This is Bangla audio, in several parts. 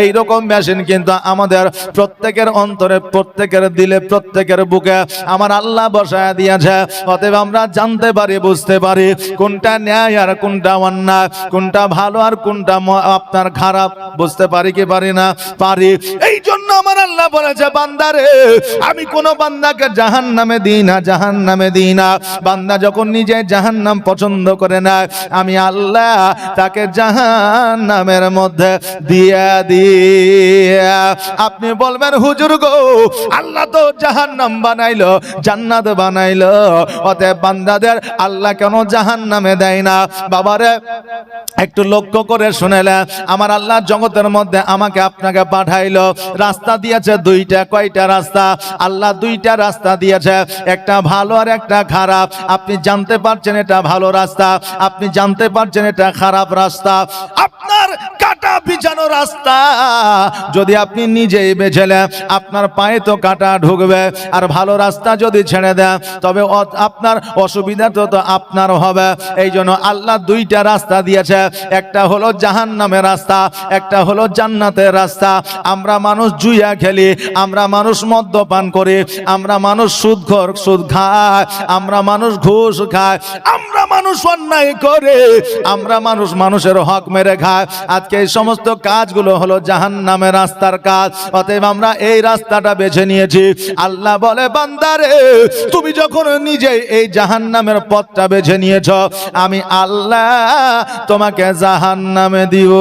এই রকম মেশিন কিন্তু আমাদের প্রত্যেকের অন্তরে, প্রত্যেকের দিলে, প্রত্যেকের বুকে আমার আল্লাহ বসায় দিয়েছে। অতএব আমরা জানতে পারি, বুঝতে পারি কোনটা ন্যায় আর কোনটা অন্যায়, কোনটা ভালো আর কোনটা আপনার খারাপ। বুঝতে পারি কি পারি না? পারি। এই আল্লাহ বলেছে বান্দারে আমি কোন বান্দাকে জাহান নামে দিই না জাহান নামে দিই না। বান্দা যখন নিজে জাহান নাম পছন্দ করে না আমি আল্লাহ তাকে জাহান নামের মধ্যে দিয়ে দিয়ে। আপনি বলবেন, হুজুর গো, আল্লাহ তো জাহান নাম বানাইলো, জান্নাত বানাইলো। অতএব বান্দাদের আল্লাহ কেন জাহান নামে দেয় না? বাবারে, একটু লক্ষ্য করে শুনেলে, আমার আল্লাহ জগতের মধ্যে আমাকে আপনাকে পাঠাইলো, রাস্তা দিয়েছে দুইটা, কয়টা রাস্তা? আল্লাহ দুইটা রাস্তা দিয়েছে, একটা ভালো আর একটা খারাপ। আপনি জানতে পারছেন এটা ভালো রাস্তা, আপনি জানতে পারছেন এটা খারাপ রাস্তা। আপনার বিছানো রাস্তা। যদি আপনি নিজেই বেছে নেন, আপনার পায়ে তো কাটা ঢুকবে। আর ভালো রাস্তা যদি ছেড়ে দেন তবে আপনার অসুবিধা তো তো আপনার হবে। এই জন্য আল্লাহ দুইটা রাস্তা দিয়েছে। একটা হলো জাহান নামের রাস্তা একটা হলো জান্নাতের রাস্তা। আমরা মানুষ জুইয়া খেলি আমরা মানুষ মদ্যপান করি আমরা মানুষ সুদ ঘর সুদ খায় আমরা মানুষ ঘুষ খায় আমরা মানুষ অন্যায় করে আমরা মানুষ মানুষের হক মেরে খায়। আজকে এই সমস্ত কাজগুলো হলো জাহান নামের রাস্তার কাজ। অতএব আমরা এই রাস্তাটা বেছে নিয়েছি। আল্লাহ বলে বান্দারে তুমি যখন নিজে এই জাহান নামের পথটা বেছে নিয়েছ, আমি আল্লাহ তোমাকে জাহান নামে দিব।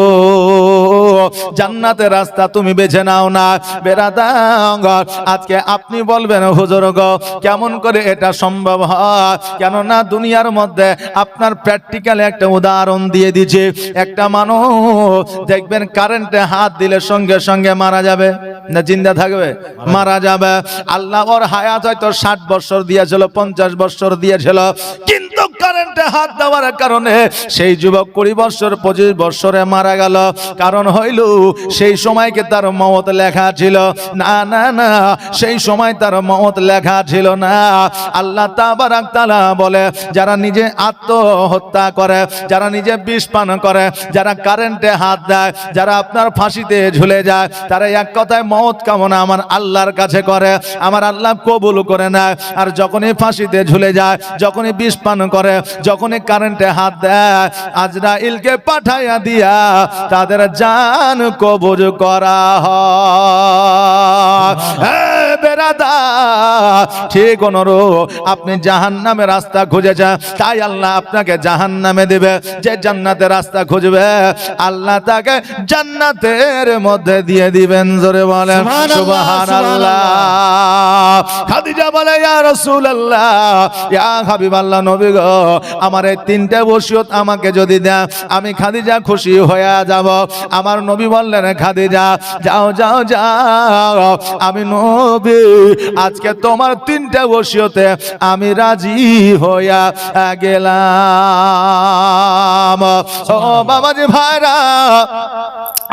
জান্নাতের রাস্তা তুমি বেছে নাও না। বেরাদাঙ্গ, আজকে আপনি বলবেন, হুজুর গো, কেমন করে এটা সম্ভব হয়? কেননা দুনিয়ার মধ্যে আপনার প্র্যাকটিক্যাল একটা উদাহরণ দিয়ে দিচ্ছে একটা মানুষ দেখবেন কারেন্টে হাত দিলে সঙ্গে সঙ্গে মারা যাবে। না জিন্দা থাকবে? মারা যাবে। আল্লাহ ওর হায়াত হয়তো ষাট বছর দিয়েছিল, পঞ্চাশ বছর দিয়েছিল। কিন্তু কারেন্টে হাত দেওয়ার কারণে সেই যুবক কুড়ি বছর, পঁচিশ বছরে মারা গেল। কারণ হইল, সেই সময়কে তার মত লেখা ছিল। না না না, সেই সময় তার মত লেখা ছিল না। আল্লাহ তাআলা বলে, যারা নিজে আত্মহত্যা করে, যারা নিজে বিষ পান করে, যারা কারেন্টে হাত দেয়, যারা আপনার ফাঁসিতে ঝুলে যায়, তারা এক কথায় মত কামনা আমার আল্লাহর কাছে করে, আমার আল্লাহ কবুল করে নেয়। আর যখনই ফাঁসিতে ঝুলে যায়, যখনই বিষ পান করে যখনই কারেন্টে হাত দেয় আজরাইলকে পাঠাইয়া দিয়া তাদের জান কবজ করা হয়। বেরাদা ঠিক অনুরূপ আপনি জাহান নামে রাস্তা খুঁজেছেন তাই আল্লাহ আপনাকে জাহান নামে দেবে। যে জান্নাতের রাস্তা খুঁজবে আল্লাহ তাকে জান্নাতের মধ্যে দিয়ে দিবেন জোরে বলেন। সুবহানাল্লাহ। খাদিজা বলে ইয়া রাসূলুল্লাহ ইয়া হাবিবাল্লাহ নবী গো আমার এই তিনটে ওসিয়ত আমাকে যদি দেন আমি খাদিজা খুশি হয়ে যাব। আমার নবী বললেন, খাদিজা, যাও যাও যাও। আমি নবী, আজকে তোমার তিনটে ওসিয়তে আমি রাজি হইয়া গেলাম। ও বাবাজি ভাইরা,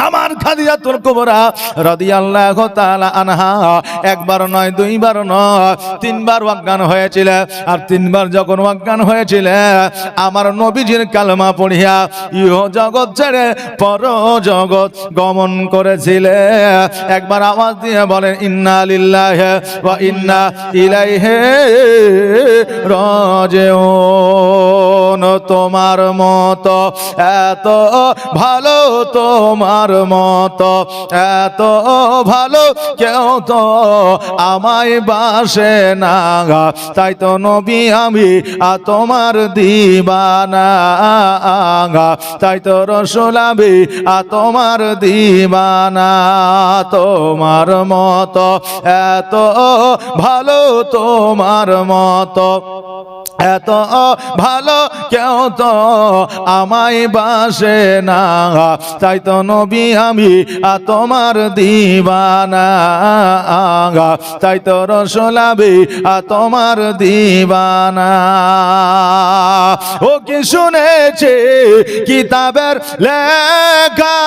আমার খাদিজা তোর কুবরা রাদিয়াল্লাহু তাআলা আনহা একবার নয়, দুইবার নয়, তিনবার অজ্ঞান হয়েছিল। আর তিনবার যখন অজ্ঞান হয়েছিল আমার নবীজির কালমা পড়িয়া ইহ জগৎ ছেড়ে পর জগৎ গমন করেছিলে। একবার আওয়াজ দিয়ে বলেন, ইন্না লিল্লাহি ওয়া ইন্না ইলাইহি তোমার মত, এত ভালো তোমার মত, এত ভালো কেউ তো আমায় বাসে না তাই তো নবী আমি, আর তোমার দিবানা তাই তো রসুল আমি আ তোমার দিবানা তোমার মত। এত ভালো তোমার মতো। এত ভালো কেউ তো আমায় বাসে না। তাই তো নবী আমি তোমার দিবানা। তাই তো রসলাবি তোমার দিবানা। ও কি শুনেছে কিতাবের লেখা?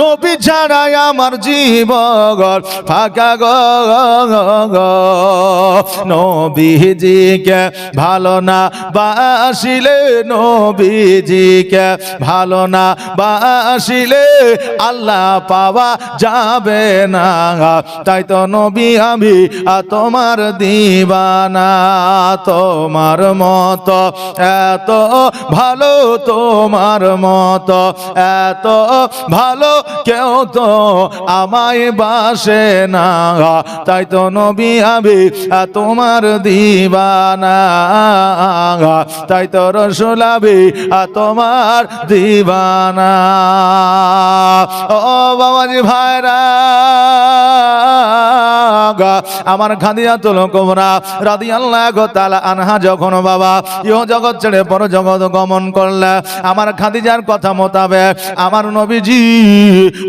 নবী ছাড়াই আমার জীবন ফাঁকা গো নবীজিকে ভালো না বাসিলে নবীজিকে ভালো না বাসিলে আল্লাহ পাওয়া যাবে না। তাই তো নবী আমি তোমার দিবানা, তোমার মত, এত ভালো তোমার মত, এত ভালো কেউ তো আমায় বাসে না। তাই তো নবী আমি তোমার দিবানা। তাই তো রসুল আমি তোমার দিবানা। ও বাবাজি ভাইরা আমার খাদিয়া তুল কোমরা আল্লাহ তালা আনহা যখন বাবা ইহ জগৎ ছেড়ে পর জগৎ গমন করলে, আমার খাদিজার কথা মোতাবেক আমার নবীজি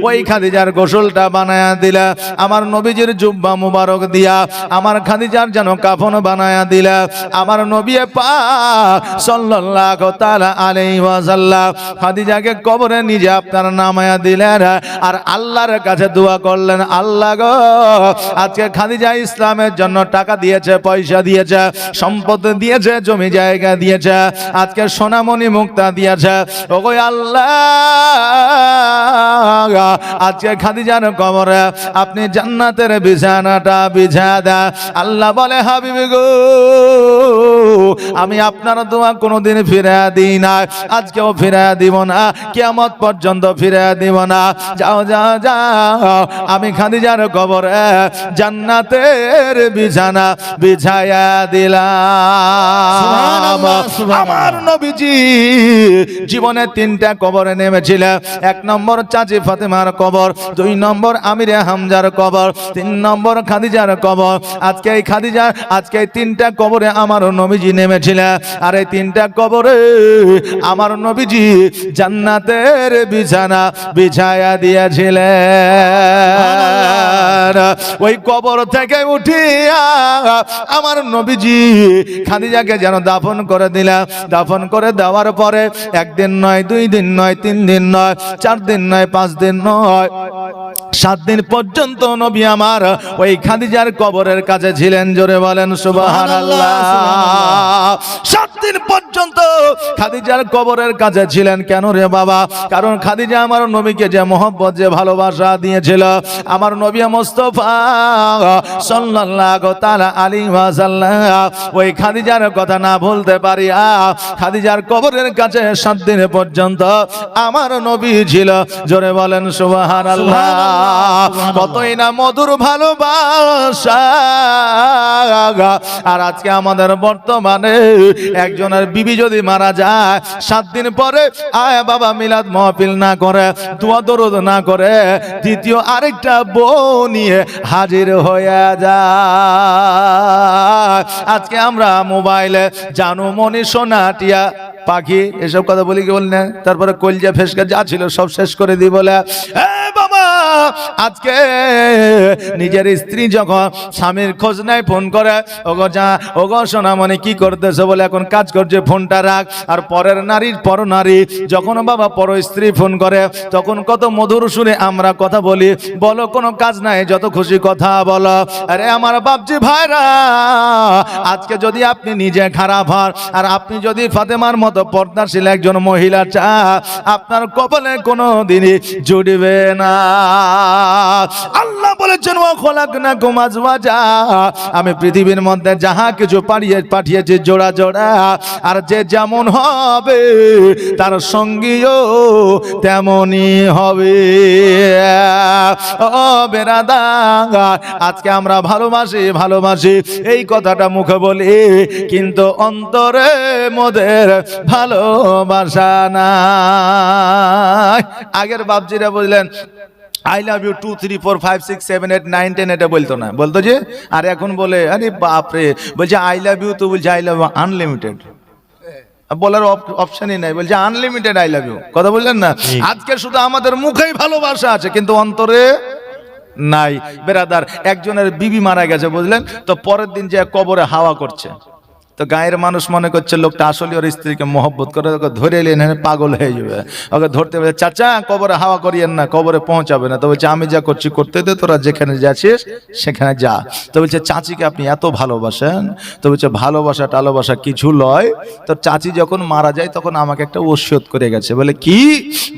ওই খাদিজার গোসলটা বানায়া দিলে, আমার নবীজির জুব্বা মুবারক দিয়া আমার খাদিজার যেন কাফন বানায়া দিলে, আমার নবী পাক সাল্লাল্লাহু তাআলা আলাইহি ওয়াসাল্লাম খাদিজাকে কবরে নিজে আপনার নামায়া দিলেন আর আল্লাহর কাছে দোয়া করলেন, আল্লাহ গো, আজকে খাদিজা ইসলামের জন্য টাকা দিয়েছে, পয়সা দিয়েছে, সম্পদ দিয়েছে, জমি জায়গা দিয়েছে, আজকে সোনামণি মুক্তা দিয়েছে। ওগো আল্লাহ আজকে খাদিজার কবরে আপনি জান্নাতের বিছানাটা বিছা দেয় আল্লাহ বলে হাবিবি গো আমি আপনার দোয়া কোনোদিন ফিরে দিই না। আজকেও ফিরে দিব না কিয়ামত পর্যন্ত ফিরে দিব না। যাও যাও যাও আমি খাদিজার কবরে জান্নাতের বিছানা বিছায়া দিলাম। আমার নবীজি জীবনে তিনটা কবরে নেমেছিলেন। এক নম্বর চাচি ফাতেমার কবর, দুই নম্বর আমিরে হামজার কবর, তিন নম্বর খাদিজার কবর। আজকে এই খাদিজার আজকে এই তিনটা কবরে আমার নবীজি নেমেছিলেন। আর এই তিনটা কবরে আমার নবীজি জান্নাতের বিছানা বিছায়া দিয়েছিলেন। ওই কবর থেকে উঠিয়া আমার নবীজি খাদিজাকে যেন দাফন করে দিলাম দাফন করে দেওয়ার পরে একদিন নয়, দুই দিন নয়, তিন দিন নয়, চার দিন নয়, পাঁচ দিন নয়। সাত দিন পর্যন্ত নবী আমার ওই খাদিজার কবরের কাছে ছিলেন জোরে বলেন সুবহানাল্লাহ। সাত দিন পর্যন্ত খাদিজার কবরের কাছে ছিলেন কেন রে বাবা? কারণ খাদিজা আমার নবীকে যে মোহব্বত যে ভালোবাসা দিয়েছিল আমার নবী মোস্তফা সাল্লাল্লাহু তাআলা আলাইহি ওয়াসাল্লাম ওই খাদিজার কথা না বলতে পারি খাদিজার কবরের কাছে সাত দিন পর্যন্ত আমার নবী ছিল জোরে বলেন সুবহানাল্লাহ। কতই না মধুর ভালোবাসা। আর আজকে আমাদের বর্তমানে একজনের বিবি যদি মারা যায়, সাত দিন পরে আয় বাবা মিলাদ মহফিল না করে, দোয়া দরদ না করে, দ্বিতীয় আরেকটা বউ নিয়ে হাজির হয়ে যায়। আজকে আমরা মোবাইলে জানু মনি সোনা টিয়া পাখি, এসব কথা বলি কি বলি না? তারপরে কলজা ফেসকা যা ছিল সব শেষ করে দিই বলে বাবা আজকে নিজের স্ত্রী যখন স্বামীর খোঁজ নাই ফোন করে, ওগো যা, ওগো সোনা মানে কি করতেছে? বলে, এখন কাজ করছে, ফোনটা রাখ। আর পরের নারীর, পর নারী, যখন বাবা পর স্ত্রী ফোন করে, তখন কত মধুর শুনে আমরা কথা বলি। বলো, কোনো কাজ নাই, যত খুশি কথা বলো। আরে আমার বাপজি ভাইরা, আজকে যদি আপনি নিজে খারাপ হন, আর আপনি যদি ফাতেমার মতো পর্দাশীল একজন মহিলা চা আপনার কপালে কোনো দিনই জুড়বে না। আল্লাহ বলেছেন, ও খোলাক না ঘুমাজওয়াজা আমি পৃথিবীর মধ্যে যাহা কিছু পাঠিয়ে পাঠিয়েছি জোড়া জোড়া, আর যে যেমন হবে, তার সঙ্গীও তেমনই হবে। ও বেরাদা, আজকে আমরা ভালোবাসি ভালোবাসি, এই কথাটা মুখে বলি, কিন্তু অন্তরে মোদের ভালোবাসা না আগের বাপজিরা বললেন I love you two three four five six seven eight nine ten এটা বলতো না। বলতো যে আর এখন বলে আরে বাপরে। বলছে আই লাভ ইউ তো বলছে আই লাভ আনলিমিটেড বলার অপশনই নাই। বলছে আনলিমিটেড আই লাভ ইউ কথা বললেন না? আজকে শুধু আমাদের মুখেই ভালোবাসা আছে কিন্তু অন্তরে নাই। বেরাদার একজনের বিবি মারা গেছে বুঝলেন? তো পরের দিন যে কবরে হাওয়া করছে তো গায়ের মানুষ মনে করছে লোকটা আসলে ওর স্ত্রীকে মহব্বত করে, ওকে ধরে এলেন পাগল হয়ে যাবে। ওকে ধরতে বলে, চাচা, কবরে হাওয়া করিয়েন না, কবরে পৌঁছাবে না। তো বলছে, আমি যা করছি করতে দে, তোরা যেখানে যাচ্ছিস সেখানে যা। তো বলছে, চাচিকে আপনি এত ভালোবাসেন? তো বলছে, ভালোবাসা টালোবাসা কিছু লয়। তো চাচি যখন মারা যায়, তখন আমাকে একটা ওসিয়ত করে গেছে। বলে, কি?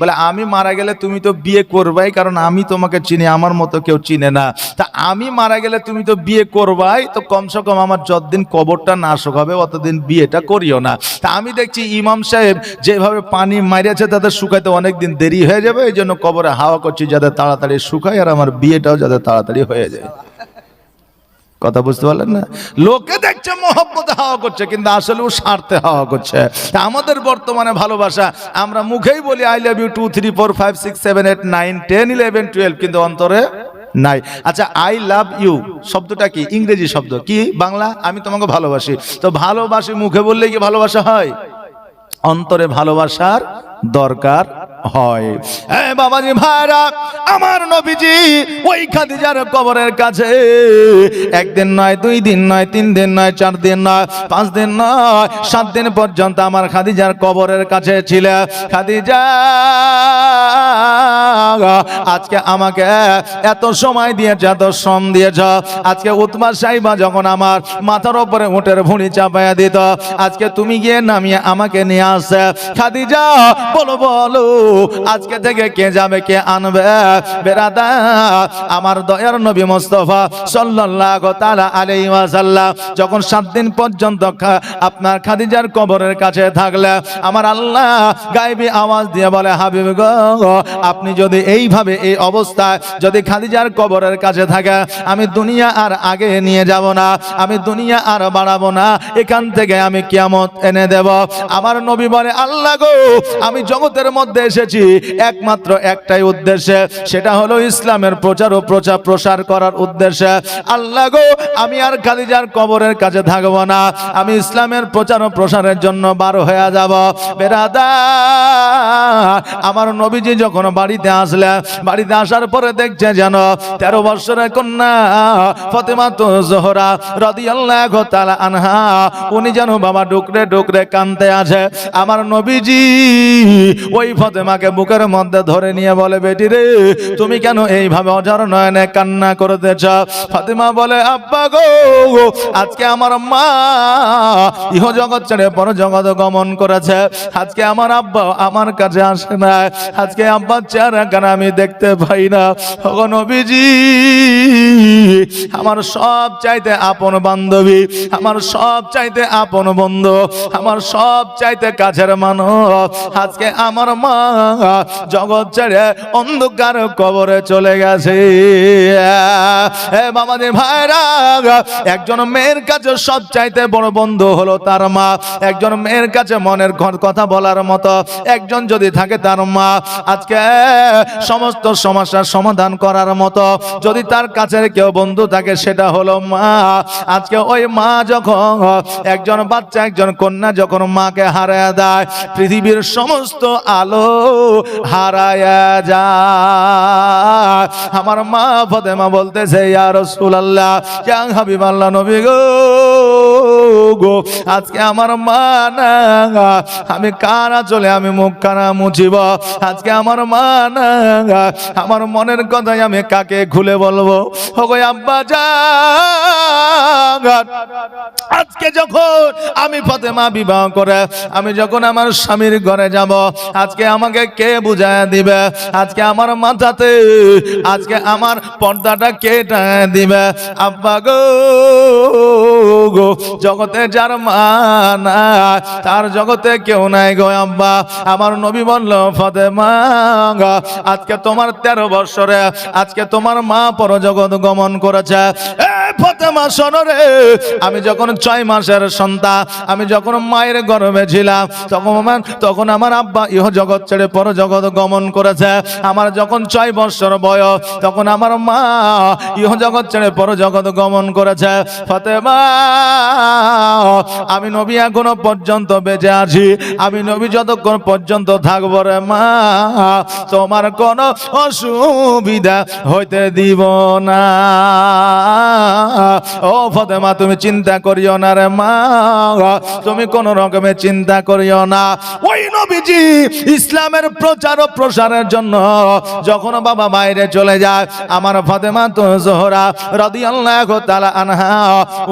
বলে, আমি মারা গেলে তুমি তো বিয়ে করবাই, কারণ আমি তোমাকে চিনি, আমার মতো কেউ চিনে না। তা আমি মারা গেলে তুমি তো বিয়ে করবাই, তো কমসে কম আমার যতদিন কবরটা নাশক হবে অতদিন বিয়েটা করিও না। তা আমি দেখছি ইমাম সাহেব যেভাবে পানি মারিয়েছে তাদের শুকাইতে অনেক দিন দেরি হয়ে যাবে, এই জন্য কবরে হাওয়া করছি যাতে তাড়াতাড়ি শুকায়, আর আমার বিয়েটাও যাতে তাড়াতাড়ি হয়ে যায়। কথা বুঝতে পারলেন না? লোকে দেখছে মহব্বতে হাওয়া করছে, কিন্তু আসলে ও স্বার্থে হাওয়া করছে। তা আমাদের বর্তমানে ভালোবাসা, আমরা মুখেই বলি I love you two three four five six seven eight nine ten eleven twelve কিন্তু অন্তরে নাই। আচ্ছা আই লাভ ইউ শব্দটা কি? ইংরেজি শব্দ। কি? বাংলা? আমি তোমাকে ভালোবাসি। তো ভালোবাসি মুখে বললে কি ভালোবাসা হয়? অন্তরে ভালোবাসার দরকার হয়। বাবাজি ভাইরা, আমার নবীজি ওই কবরের কাছে। একদিন নয়, দুই দিন নয়, তিন দিন নয়, চার দিন নয়, পাঁচ দিন নয়, সাত দিন পর্যন্ত আমার খাদিজার কবরের কাছে ছিল। খাদিজা আজকে আমাকে এত সময় দিয়েছ, এত শ্রম দিয়েছ। আজকে উৎমা সাহিবা যখন আমার মাথার উপরে উঠের ভুঁড়ি চাপাইয়া দিত, আজকে তুমি গিয়ে নামিয়ে আমাকে নিয়ে আসছে। খাদিজা, বলো বলো, আজকে থেকে কে যাবে, কে আনবে? বেরাদা, আমার দয়ার নবী মোস্তফা সাল্লাল্লাহু তাআলা আলাইহি ওয়াসাল্লাম যখন সাত দিন পর্যন্ত আপনার খাদিজার কবরের কাছে থাকলে, আমার আল্লাহ গায়েবী আওয়াজ দিয়ে বলে, হাবিব গো, আপনি যদি এইভাবে এই অবস্থায় যদি খাদিজার কবরের কাছে থাকে, আমি দুনিয়া আর আগে নিয়ে যাব না, আমি দুনিয়া আর বাড়াবো না, এখান থেকে আমি কিয়ামত এনে দেব। আমার নবী বলে, আল্লাহ গো, আমি জগতের মধ্যে এসেছি, একমাত্র একটাই উদ্দেশ্যে, সেটা হলো ইসলামের প্রচার ও প্রচার প্রসার করার উদ্দেশ্যে। আল্লাহ গো, আমি আর খাদিজার কবরের কাছে থাকব না, আমি ইসলামের প্রচার ও প্রসারের জন্য বার হয়ে যাব। বেরাদা, আমার নবীজি যখন বাড়িতে আসলে বাড়িতে আসার পরে দেখছে যেন তেরো বৎসরের কন্যা ফতেমা তো জোহরা রদি আল্লাহ আনহা। উনি যেন বাবা ডুকরে ডুকরে কানতে আছে আমার নবীজি ওই ফতেমাকে বুকের মধ্যে ধরে নিয়ে বলে, বেটি রে, তুমি কেন এইভাবে অজর নয়নে কান্না করতেছ? ফাতেমা বলে, আব্বা গো, আজকে আমার মা ইহ জগৎ ছেড়ে পর জগৎ গমন করেছে। আজকে আমার আব্বা আমার কাছে আসে না আজকে আব্বার চেহারা কেন আমি দেখতে পাই না। নবীজি, আমার সব চাইতে আপন বান্ধবী, আমার সব চাইতে আপন বন্ধু, আমার সব চাইতে কাছের মানুষ। আজকে আমার মা জগৎ ছেড়ে অন্ধকার কবরে চলে গেছে। বাবাদের ভাইরা, একজন মেয়ের কাছে সব চাইতে বড় বন্ধু হলো তার মা। একজন মেয়ের কাছে মনের ঘ- কথা বলার মতো। একজন যদি থাকে তার মা। আজকে সমস্ত সমস্যার সমাধান করার মতো। যদি তার কাছে কেউ বন্ধু থাকে, সেটা হলো মা। আজকে ওই মা যখন একজন বাচ্চা, একজন কন্যা যখন মাকে হারায় দেয়, পৃথিবীর সমস্ত আলো হারায় যায়। আমার মা ফতেমা বলতেছে, ইয়া রাসূলুল্লাহ, ইয়া হাবিবাল্লাহ নবী গো। গো, আজকে আমার মা না, আমি কারা চলে আমি মুখ কানা মুছিব? আজকে আমার মা না, আমার মনের কথাই আমি কাকে খুলে বলব? ওগো আব্বা জান, আজকে যখন আমি ফতেমা বিবাহ করে, আমি যখন আমার স্বামীর ঘরে যাব, আজকে আমাকে কে বুঝায় দিবে? আজকে আমার মাথাতে, আজকে আমার পর্দাটা কে দিবে? আব্বা গো গো জগতে যার মা নাই তার জগতে কেউ নাই গো আব্বা। আমার নবী বলল ফতেমা গো, আজকে তোমার তেরো বৎসরে আজকে তোমার মা পর জগৎ গমন করেছে। ফতেমা আমি যখন ছয় মাসের সন্তান আমি যখন মায়ের গর্ভে ছিলাম তখন আমার তখন আমার আব্বা ইহ জগৎ ছেড়ে পর জগৎ গমন করেছে। আমার যখন ছয় বৎসর বয়স তখন আমার মা ইহ জগৎ ছেড়ে পর জগৎ গমন করেছে। ফতেমা আমি নবী এখনও পর্যন্ত বেঁচে আছি। আমি নবী যতক্ষণ পর্যন্ত থাকব রে মা, তোমার কোনো অসুবিধা হইতে দিব না। ও ফতেমা, তুমি চিন্তা করিও না রে মা, তুমি কোন রকমের চিন্তা করিও না। ওই নবীজি ইসলামের প্রচার ও প্রসারের জন্য যখন বাবা বাইরে চলে যায়, আমার ফতেমা তো জোহরা রাদিয়াল্লাহু তাআলা আনহা,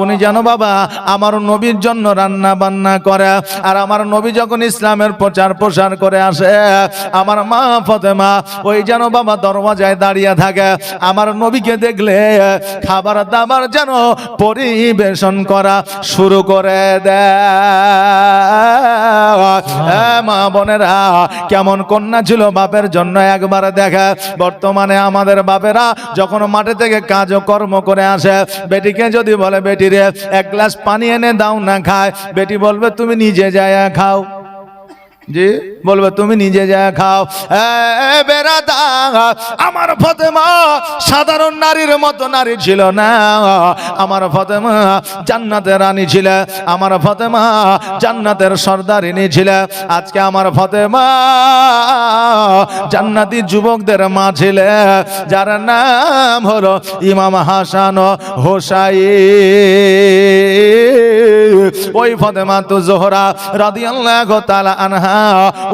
উনি যেন বাবা, আমার নবীর জন্য রান্না বান্না করে। আর আমার নবী যখন ইসলামের প্রচার প্রসার করে আসে, আমার মা ফতেমা, ওই যেন বাবা দরওয়াজায় দাঁড়িয়ে থাকে। আমার নবীকে দেখলে খাবার দাবার যেন পরিবেশন করা শুরু করে দেয়। মা বোনেরা, কেমন কন্যা ছিল বাপের জন্য একবার দেখা। বর্তমানে আমাদের বাপেরা যখন মাঠে থেকে কাজ কর্ম করে আসে, বেটিকে যদি বলে, বেটি রে, এক গ্লাস পানি এনে দাও না খায়। বেটি বলবে, তুমি নিজে যায় খাও। জি? বলবে, তুমি নিজে যা খাও। আমার ফতেমা সাধারণ নারীর মতো নারী ছিল না। আমার ফতেমা জান্নাতের রানী ছিল। আমার ফতেমা জান্নাতের সর্দারিনী ছিল। আজকে আমার ফতেমা জান্নাতি যুবকদের মা ছিল। যার নাম হলো ইমাম হাসান হোসাই ওই ফতেমা তো জোহরা রাদিয়াল্লাহু তাআলা আনহা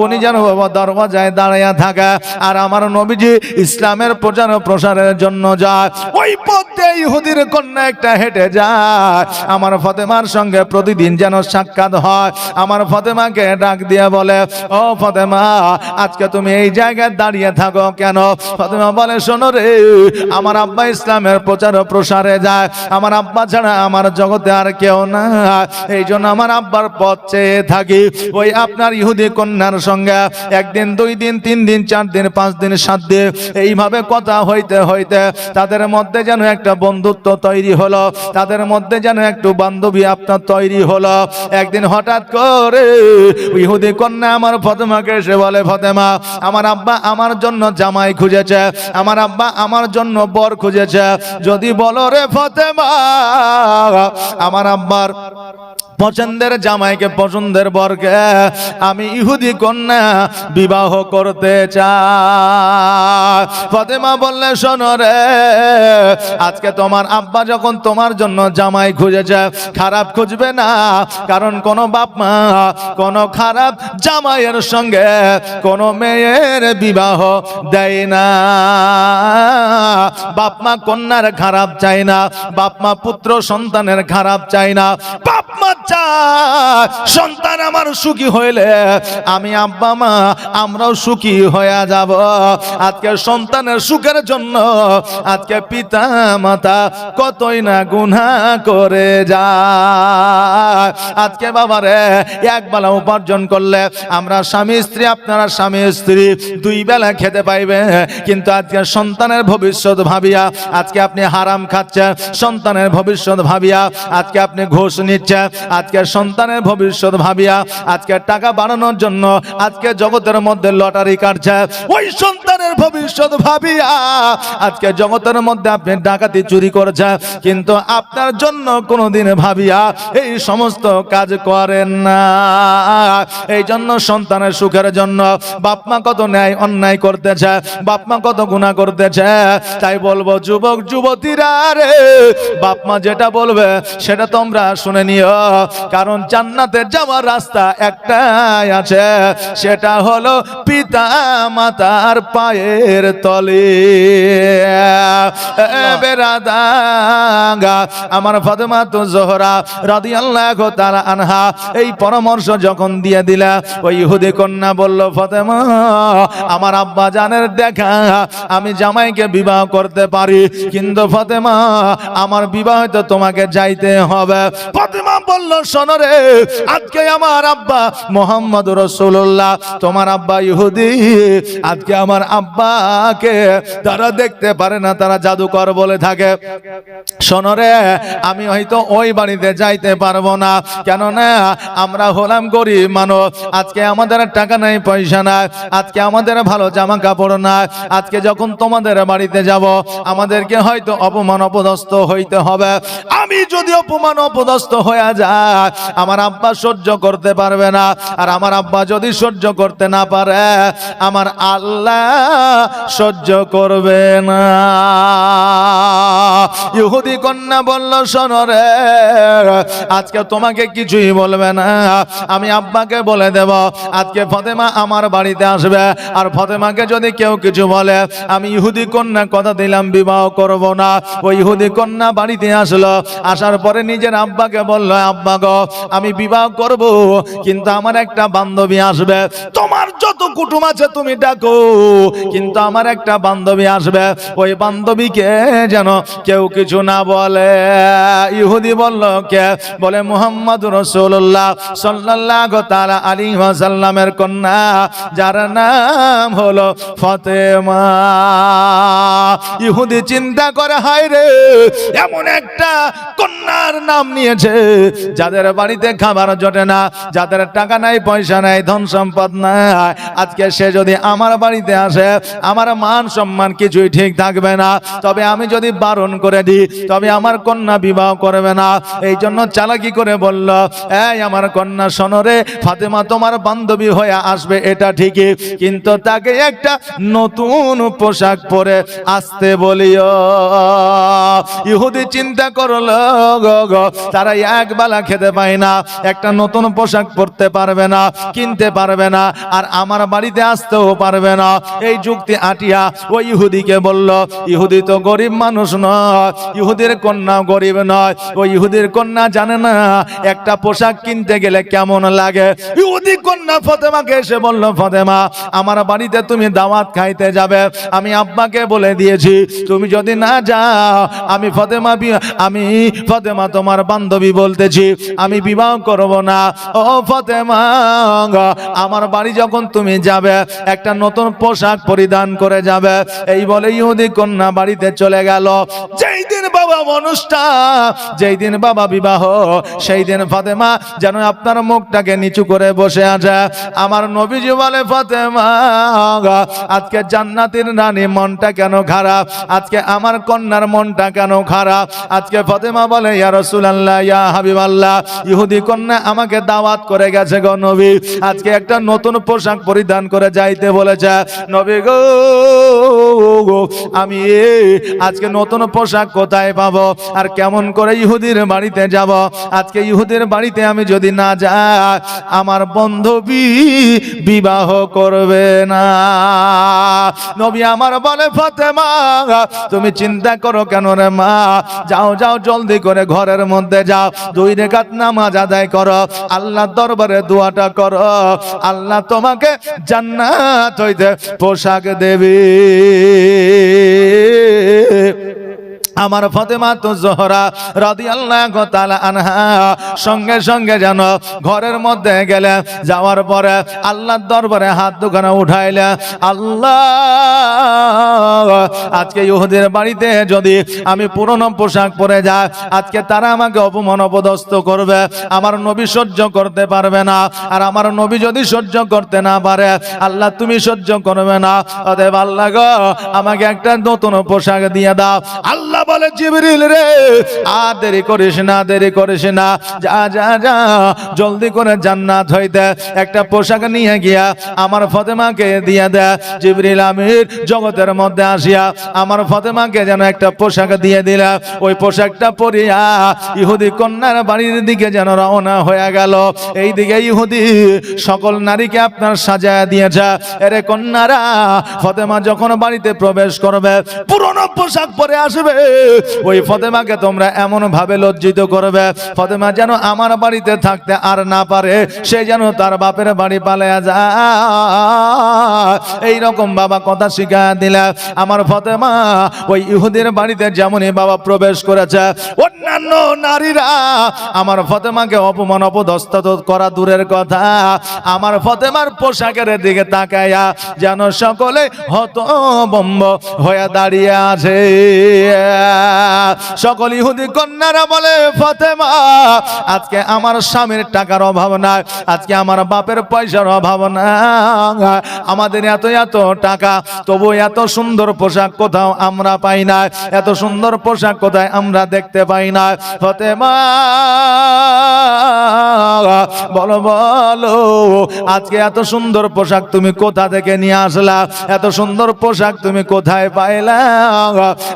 উনি যেন দরওয়াজায় দাঁড়াইয়া থাকা। আর আমার নবীজি ইসলামের প্রচার প্রসারের জন্য যায়। ওই পথে ইহুদির কন্যা একটা হেঁটে যায়। আমার ফতেমার সঙ্গে প্রতিদিন যেন সাক্ষাৎ হয়। আমার ফতেমাকে ডাক দিয়ে বলে, ও ফতেমা, আজকে তুমি এই জায়গায় দাঁড়িয়ে থাকো কেন? ফতেমা বলে, শোনো রে, আমার আব্বা ইসলামের প্রচার প্রসারে যায়। আমার আব্বা ছাড়া আমার জগতে আর কেউ না এই জন্য আমার আব্বার পথ চেয়ে থাকি। ওই আপনার ইহুদি কন্যার সঙ্গে একদিন, দুই দিন, তিন দিন, চার দিন, পাঁচ দিন, সাত দিন, এইভাবে কথা হইতে হইতে তাদের মধ্যে যেন একটা বন্ধুত্ব তৈরি হলো, তাদের মধ্যে যেন একটু বান্ধবী আপনার তৈরি হলো। একদিন হঠাৎ করে ইহুদি কন্যা আমার ফতেমাকে এসে বলে, ফতেমা, আমার আব্বা আমার জন্য জামাই খুঁজেছে, আমার আব্বা আমার জন্য বর খুঁজেছে। যদি বলো রে ফতেমা, আমার আব্বার পছন্দের জামাইকে, পছন্দের বরকে আমি ইহুদি কন্যা বিবাহ করতে চাই ফতেমা বললে, শোনো রে, আজকে তোমার আব্বা যখন তোমার জন্য জামাই খুঁজেছে, খারাপ খুঁজবে না। কারণ কোন বাপ মা, কোন খারাপ জামাইয়ের সঙ্গে কোন মেয়ের বিবাহ দেয় না। বাপ মা কন্যার খারাপ চাই না, বাপ মা পুত্র সন্তানের খারাপ চাই না। বাপ মা চায় সন্তান আমার সুখী হইলে আমি আব্বা মা, আমরাও সুখী হয়ে যাব। আজকে সন্তানের সুখের জন্য আজকে পিতা মাতা কতই না গুনাহ করে যায়। আজকে বাবারে এক বেলা উপার্জন করলে আমরা স্বামী স্ত্রী, আপনারা স্বামী স্ত্রী দুই বেলা খেতে পাইবে। কিন্তু আজকে সন্তানের ভবিষ্যৎ ভাবিয়া আজকে আপনি হারাম খাচ্ছেন। সন্তানের ভবিষ্যৎ ভাবিয়া আজকে আপনি ঘোষ নিচ্ছেন। আজকে সন্তানের ভবিষ্যৎ ভাবিয়া, আজকে টাকা বাড়ানোর জন্য, আজকে জগতের মধ্যে লটারি কাটছে। ওই সন্তানের ভবিষ্যৎ ভাবিয়া, আজকে জগতের মধ্যে আপনি ডাকাতি চুরি করছে, কিন্তু আপনার জন্য কোনোদিন ভাবিয়া এই সমস্ত কাজ করেন না। এই জন্য সন্তানের সুখের জন্য বাপমা কত ন্যায় অন্যায় করতেছে বাপমা কত গুণা করতেছে। তাই বলব, যুবক, যুবতীরা রে বাপমা যেটা বলবে, সেটা তোমরা শুনে নিও। কারণ জান্নাতের যাওয়ার রাস্তা একটাই আছে সেটা হলো পিতা মাতার পায়ের তলে। বেরাদাঙ্গা আমার ফাতেমা তো জোহরা রাদিয়াল্লাহু তাআলা আনহা এই পরামর্শ যখন দিয়ে দিলা ওই ইহুদি কন্যা বলল ফাতেমা আমার আব্বা জানের দেখা আমি জামাইকে বিবাহ করতে পারি কিন্তু ফাতেমা আমার বিবাহ তো তোমাকে যাইতে হবে। ফাতেমা বলল, শোনো রে, আজকে আমার আব্বা মোহাম্মদ রসুল্লাহ তোমার আব্বা ইহুদি, আজকে আমার আব্বাকে তারা দেখতে পারে না, তারা জাদুকর বলে থাকে। শোনো রে, আমি হয়তো ওই বাড়িতে যাইতে পারব না, কেননা আমরা হলাম গরিব মানুষ, আজকে আমাদের টাকা নাই, পয়সা নাই, আজকে আমাদের ভালো জামা কাপড় নাই, আজকে যখন তোমাদের বাড়িতে যাব, আমাদেরকে হয়তো অপমান অপদস্থ হইতে হবে। আমি যদি অপমান অপদস্থ হয়ে যায়, আমার আব্বা সহ্য করতে পারবে না, আর আমার আব্বা যদি সহ্য করতে না পারে, আমার আল্লাহ সহ্য করবে না। ইহুদি কন্যা বলল, শোনো রে, আজকে তোমাকে কিছুই বলবে না, আমি আব্বাকে বলে দেব, আজকে ফতেমা আমার বাড়িতে আসবে, আর ফতেমাকে যদি কেউ কিছু বলে, আমি ইহুদি কন্যা কথা দিলাম, বিবাহ করব না। ওই ইহুদি কন্যা বাড়িতে আসলো, আসার পরে নিজের আব্বাকে বলল আব্বা গো, আমি বিবাহ করব, কিন্তু আমার একটা বান্ধবী আসবে। তোমার যত কুটুম আছে তুমি ডাকো, কিন্তু আমার একটা বান্ধবী আসবে। ওই বান্ধবীকে যেন কেউ কিছু না বলে। ইহুদি বলল, কে? বলে মোহাম্মদ রসুল্লাহ সাল্লাহ তালা আলী সাল্লামের কন্যা, যার নাম হলো ফতেমা। ইহুদি চিন্তা করে হায় রে এমন একটা কন্যার নাম নিয়েছে যাদের বাড়িতে খাবার জোটে না, যাদের টাকা নাই, পয়সা নাই, ধন সম্পদ নাই, আজকে সে যদি আমার বাড়িতে আসে, আমার মান সম্মান কিছুই ঠিক থাকবে না। তবে আমি যদি বারণ করে দিই, তবে আমার কন্যা বিবাহ করবে না। এই জন্য চালাকি করে বলল, এই আমার কন্যা সনরে ফাতেমা তোমার বান্ধবী হয়ে আসবে, এটা ঠিকই। কিন্তু তাকে একটা নতুন পোশাক পরে আসতে বলিও। ইহুদি চিন্তা করল তারা এক বেলা খেতে পায় না, একটা নতুন পোশাক পরতে পারবে না, কিনতে পারবে না, আর আমার বাড়িতে আসতেও পারবে না। এই যুক্তি আটিয়া ওই ইহুদিকে বলল, ইহুদি তো গরিব মানুষ নয়, ইহুদির কন্যা গরিব নয় ওই ইহুদির কন্যা জানে না, একটা পোশাক কিনতে গেলে কেমন লাগে? ইহুদি কন্যা ফতেমাকে এসে বলল, ফতেমা, আমার বাড়িতে তুমি দাওয়াত খাইতে যাবে, আমি আব্বাকে বলে দিয়েছি, তুমি যদি না যাও, আমি ফতেমা আমি ফতেমা তোমার বান্ধবী বলতেছি আমি বিবাহ করব না। ও ফতেমা আমার বাড়ি যখন তুমি যাবে, একটা নতুন পোশাক পরিধান করে যাবে। এই বলে ইহুদি কন্যা বাড়িতে চলে গেল। যেই দিন বাবা অনুষ্ঠান যেই দিন বাবা বিবাহ, সেই দিন ফাতেমা যেন আপনার মুখটাকে নিচু করে বসে আছে। আমার নবীজি বলে, ফাতেমা আজকে জান্নাতের রানী মনটা কেন খারাপ? আজকে আমার কন্যার মনটা কেন খারাপ? আজকে ফাতেমা বলে, ইয়া রাসূলুল্লাহ, ইয়া হাবিবাল্লাহ ইহুদি কন্যা আমাকে দাওয়াত করে গেছে গো নবী। আজকে একটা নতুন পোশাক পরিধান করে যাইতে বলেছে। নবী গো আমি আজকে নতুন পোশাক কোথায় পাবো? আর কেমন করে ইহুদির বাড়িতে যাব? আজকে ইহুদির বাড়িতে আমি যদি না যাই, আমার বান্ধবী বিবাহ করবে না। নবী আমার বলে, ফাতেমা, তুমি চিন্তা করো কেন রে মা? যাও যাও, জলদি করে ঘরের মধ্যে যাও। দুই রেখাত নামাজ আদায় কর। আল্লাহ দরবারে দোয়াটা কর। আল্লাহ তোমাকে জান্নাত হইতে পোশাক দেবে। আমার ফতেমা তো জোহরা রাদি আল্লাহ আনহা। সঙ্গে সঙ্গে যেন ঘরের মধ্যে গেলে, যাওয়ার পরে আল্লাহর দরবারে হাত দোকানে উঠাইলে, আল্লাহ, আজকে ইহুদের বাড়িতে যদি আমি পুরনো পোশাক পরে যাই, আজকে তারা আমাকে অপমান অপদস্থ করবে, আমার নবী সহ্য করতে পারবে না, আর আমার নবী যদি সহ্য করতে না পারে, আল্লাহ তুমি সহ্য করবে না। অতএব আল্লাহ গো, আমাকে একটা নতুন পোশাক দিয়ে দাও। আল্লাহ বলে, জিবরিল রে, আর দেরি করিস না, দেরি করিস না। যা যা যা, জলদি করে জান্নাত হইতে একটা পোশাক নিয়ে গিয়া আমার ফতেমাকে দিয়ে দে। জিবরিল আমির জগতের মধ্যে আসিয়া আমার ফতেমাকে যেন একটা পোশাক দিয়ে দিলা। ওই পোশাকটা পরিয়া ইহুদি কন্যার বাড়ির দিকে যেন রওনা হয়ে গেল। এই দিকে ইহুদি সকল নারীকে আপনার সাজায় দিয়েছে। এরে কন্যারা, ফতেমা যখন বাড়িতে প্রবেশ করবে, পুরনো পোশাক পরে আসবে। ওই ফতেমাকে তোমরা এমন ভাবে লজ্জিত করবে। ফতেমা যেন আমার বাড়িতে থাকতে আর না পারে, সে যেন তার বাপের বাড়ি পালিয়ে যায়। এই রকম বাবা কথা শিখা দিলে আমার ফতেমা ওই ইহুদের বাড়িতে যেমনই বাবা প্রবেশ করেছে, অন্যান্য নারীরা আমার ফতেমাকে অপমান, অপদস্থ তো করা দূরের কথা। আমার ফতেমার পোশাকের দিকে তাকায়া যেন সকলে হতবম্ব হয়ে দাঁড়িয়ে আছে। সকল ইহুদি কন্যারা বলে, ফতেমা, আজকে আমার স্বামীর টাকার অভাব নাই, আজকে আমার বাপের পয়সার অভাব না আমাদের এত এত টাকা, তবু এত সুন্দর পোশাক কোথাও আমরা পাই না এত সুন্দর পোশাক কোথায় আমরা দেখতে পাই না ফতেমা বলো বলো, আজকে এত সুন্দর পোশাক তুমি কোথা থেকে নিয়ে আসলা? এত সুন্দর পোশাক তুমি কোথায় পাইলা?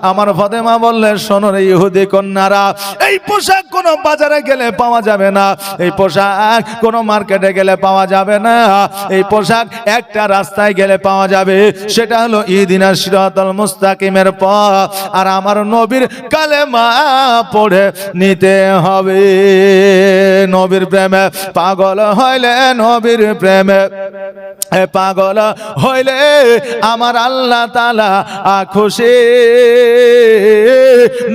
আমার ফতেমা বললে, শোনো রে ইহুদি কন্যারা, এই পোশাক কোনো বাজারে গেলে পাওয়া যাবে না। এই পোশাক কোনো মার্কেটে গেলে পাওয়া যাবে না। এই পোশাক একটা রাস্তায় গেলে পাওয়া যাবে। সেটা হলো ইদিনা সিরাতাল মুস্তাকিমের পথ। আর আমার নবীর কালেমা পড়ে নিতে হবে। নবীর প্রেমে পাগল হইলে নবীর প্রেমে। পাগল হইলে আমার আল্লাহ তালা খুশি।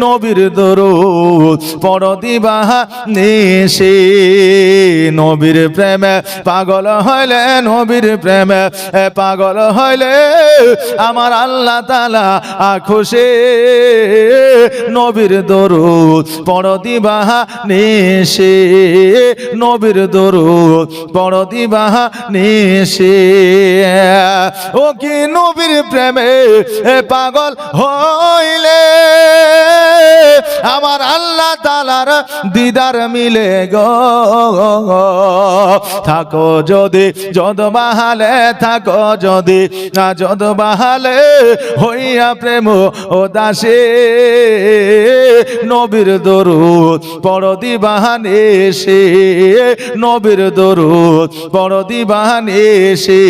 নবীর দরুদ পড় দিবাহা নিশি। নবীর প্রেমে পাগল হইলে নবীর প্রেমে। পাগল হইলে আমার আল্লাহ তালা খুশি। নবীর দরুদ পড় দিবাহা নিশি। নবীর দরুদ পড় দিবাহা নিশি। ও কি নবীর প্রেমে পাগল হইলে? আমার আল্লাহ তালার দিদার মিলে গো। যদি যদ বাহালে থাকো যদি না যদ বাহালে হইয়া প্রেম ও দাসে। নবীর দরুদ পড় দিবাহানে সে নবীর দরুদ। বড় দিবান সে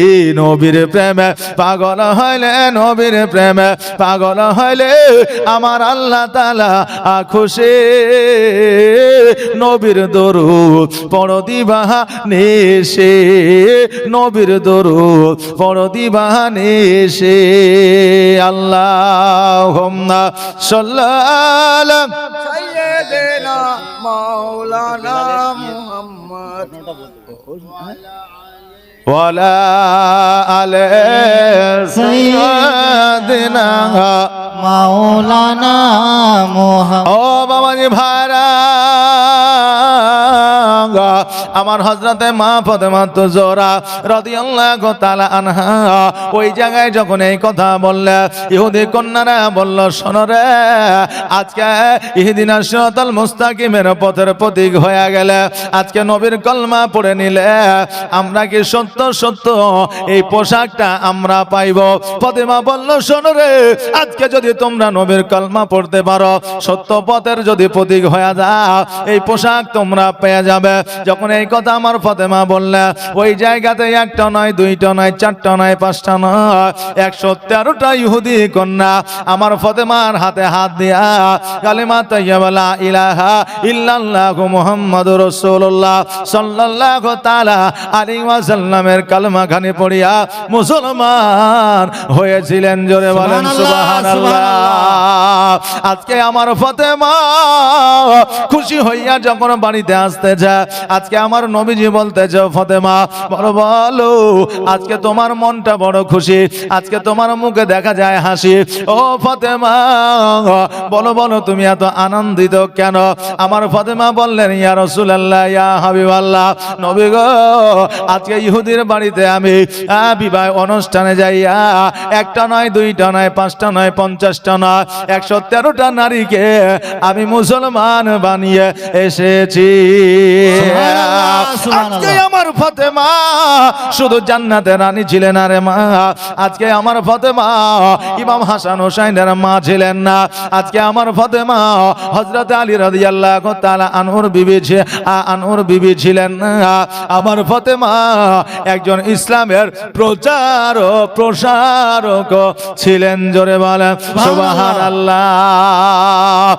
নবীর প্রেমে। পাগল হইলে নবীর প্রেমে। পাগল হইলে আমার আল্লাহ তালা আখুশে। নবীর দরুদ, বড় দিবানে সে নবীর দরুদ। বড় দিবানে সে আল্লাহ সাল্লাম সাইয়েদেনা মাওলানা ولا على سيدنا মাওলানা মোহাম্মদ ও বাবাজি ভাইরা আমার হজরতে মা ফতেমা তো জোরা রাদিয়াল্লাহু তাআলা আনহা, ওই জায়গায় যখন এই কথা বললে, ইহুদি কন্যারা বলল, শোনো রে, আজকে ইহদিনা সিরাতাল মুস্তাকিমের পথের প্রতীক হয়ে গেলে, আজকে নবীর কলমা পড়ে নিলে, আমরা কি সত্য সত্য? এই পোশাকটা আমরা পাইব। ফতেমা বলল, শোনো রে, আজকে যদি তোমরা নবীর কলমা পড়তে পারো, সত্য পথের যদি প্রতীক হয়ে যা এই পোশাক তোমরা পেয়ে যাবে। যখন এই কথা আমার ফতেমা বললে ওই জায়গাতে একটা নয় দুইটা নয় চারটা নয় পাঁচটা নয় একশো তেরোটা ইহুদি কন্যা আমার ফতেমার হাতে হাত দিয়া কালিমা তাইয়াবালা ইলাহা ইল্লাল্লাহ মুহাম্মদ রাসূলুল্লাহ সাল্লাল্লাহু তাআলা আলাইহি ওয়াসাল্লামের কালমা খানি পড়িয়া মুসলমান হয়েছিলেন জোরে বলেন সুবহানাল্লাহ আজকে আমার ফতেমা খুশি হইয়া যখন বাড়িতে আসতে আসতেছে আজকে আমার নবীজি বলতেছে, ফতেমা, বলো বলো, আজকে তোমার মনটা বড় খুশি, আজকে তোমার মুখে দেখা যায় হাসি। ও ফতেমা, বলো বলো, তুমি এত আনন্দিত কেন? আমার ফতেমা বললেন, ইয়া রাসূলুল্লাহ, ইয়া হাবিবাল্লাহ, নবী গো, আজকে ইহুদির বাড়িতে আমি বিবাহ অনুষ্ঠানে যাইয়া, একটা নয়, দুইটা নয়, পাঁচটা নয়, পঞ্চাশটা নয়, একশো তেরোটা নারীকে আমি মুসলমান বানিয়ে এসেছি। আজকে আমার ফতেমা শুধু জান্নাতের রানী ছিলেন আরে মা। আজকে আমার ফতেমা ইমাম হাসান হোসাইনের মা ছিলেন না। আজকে আমার ফতেমা হজরত আলী রাদিয়াল্লাহু তাআলা আনহুর বিবি ছে- আ- আনহুর বিবি ছিলেন না। আমার ফতেমা একজন ইসলামের প্রচার ও প্রসারক ছিলেন জোরে বলেন। সুবহানাল্লাহ।